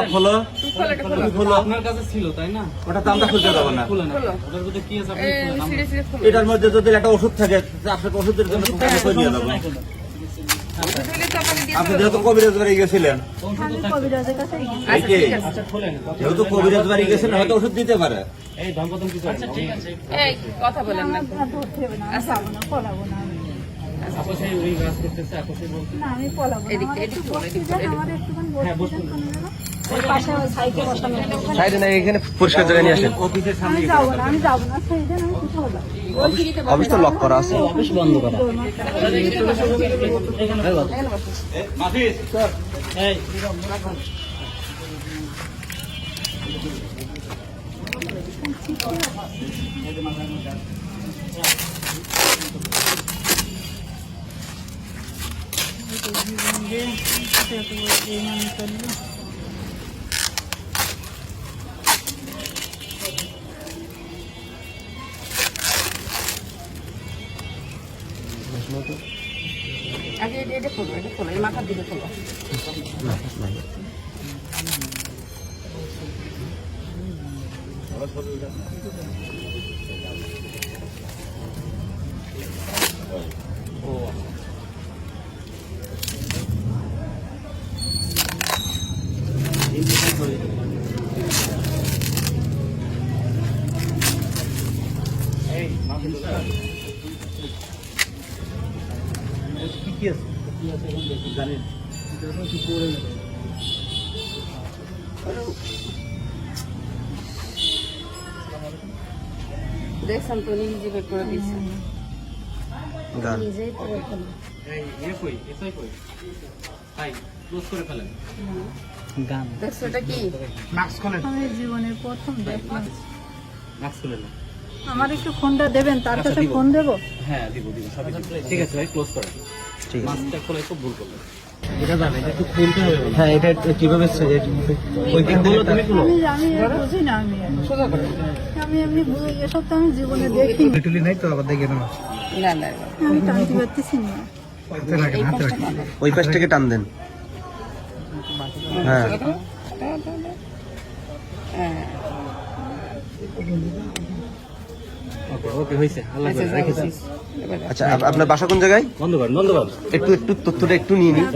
তামটা খোলো। খোলো এটা খোলো। তুমি খোলো। আপনার কাছে ছিল তাই না? ওটা তামটা খুলতে দেবো না। খুলে না। খোলো। ওটার মধ্যে কি আছে আপনি এই খুলে সিঁড়ি সিঁড়ি খোলো। এটার মধ্যে যদি একটা ওষুধ থাকে আপনাকে ওষুধের জন্য নিয়ে আপনাকে দিয়ে আপনি যেহেতু কবিরাজ বাড়ি গেছিলেন আচ্ছা, যেহেতু কবিরাজ বাড়ি গেছেন হয়তো ওষুধ দিতে পারে। এই দম্পতন কিছু আচ্ছা ঠিক আছে। এই, কথা বলেন না। আমার আর ধরতে হবে না আমি পলাবো না। আমার একটুখানি সাইডে না এখানে পরিষ্কার জায়গায় নিয়ে আসেন। অফিসের সামনে আমি যাব না আমি যাব না সেই জন্য আমি কোথাও যাব। অফিস তো লক করা আছে। অফিস বন্ধ করা। মাফিস এই আগে এটা- এটা খোলো, এটা খোলো, এই মাথার দিকে খোলো। দেখছেন তো নিজে বের করে দিচ্ছে গান নিজেই করে এই ইয়ে কই? এসআই কই তাই ক্লোজ করে ফেলেন। গান। দেখছ এটা কি? আমি জীবনের প্রথম দেখলাম। মাস্ক খুলে না আমার একটু ফোনটা দেবেন তার আচ্ছা, কাছে। ফোন দেবো? হ্যাঁ দিব দিব সবই ঠিক আছে ভাই ক্লোজ করেন। ঠিক আছে। মাস্কটা খুব ভুল করলেন এটা জানেন এটা একটু খুলতে হবে হ্যাঁ এটা কীভাবে ওই খুলো তুমি খুলো আমি বুঝি না আমি আমি এমনি বুঝি এসব তো আমি জীবনে দেখিনি। টুলি নাই তো আবার দেখে না না না না। আমি টানতে পারতেছি না। ওই পাশ থেকে টান দেন। হ্যাঁ। হ্যাঁ। আচ্ছা আপনার বাসা কোন জায়গায়? একটু একটু তথ্যটা একটু নিয়ে নিন